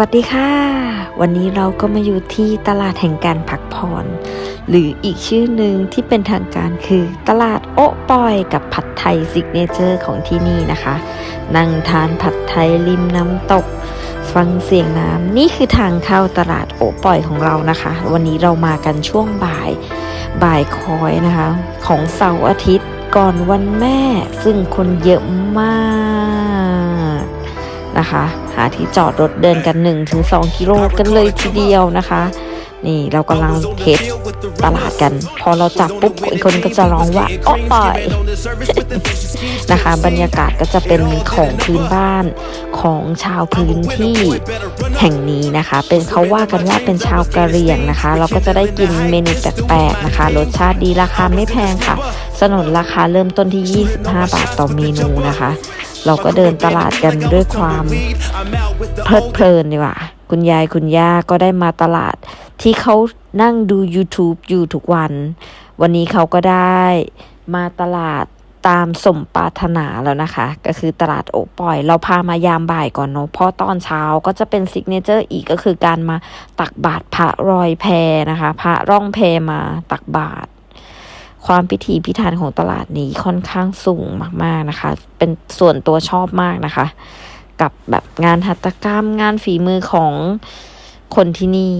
วัสดีค่ะ วันนี้เราก็มาอยู่ที่ตลาดแห่งการพักผ่อนหรืออีกชื่อหนึ่งที่เป็นทางการคือตลาดโอะปอยกับผัดไทยซิกเนเจอร์ของที่นี่นะคะ นั่งทานผัดไทยริมน้ำตก ฟังเสียงน้ำนี่คือทางเข้าตลาดโอะปอยของเรานะคะ วันนี้เรามากันช่วงบ่ายบ่ายคอยนะคะ ของเสาร์อาทิตย์ก่อนวันแม่ ซึ่งคนเยอะมาก นะคะ หาที่จอดรถเดินกัน 1-2 กิโลกันเลยทีเดียวนะคะ นี่เรากำลังเทสตลาดกัน พอเราจับปุ๊บอีกคนก็จะร้องว่าโอ๊ปอยนะคะ บรรยากาศก็จะเป็นของพื้นบ้านของชาวพื้นที่แห่งนี้นะคะ เป็นเขาว่ากันว่าเป็นชาวกะเหรี่ยงนะคะ เราก็จะได้กินเมนูแปลกๆนะคะ รสชาติดีราคาไม่แพงค่ะ สนนราคาเริ่มต้นที่ 25 บาทต่อเมนูนะคะ เราก็เดินตลาดกันด้วยความเพลิดเพลินดีกว่า คุณยายคุณย่าก็ได้มาตลาดที่เขานั่งดู YouTube อยู่ทุกวัน วันนี้เขาก็ได้มาตลาดตามสมปรารถนาแล้วนะคะ ก็คือตลาดโอปอย เราพามายามบ่ายก่อนเนาะเพราะตอนเช้าก็จะเป็นซิกเนเจอร์อีกก็คือการมาตักบาตรพระรอยแพนะคะ พระร่องแพมาตักบาตร ความพิถีพิถันของตลาดนี้ค่อนข้างสูงมากๆนะคะ เป็นส่วนตัวชอบมากนะคะ กับแบบงานหัตถกรรมงานฝีมือของคนที่นี่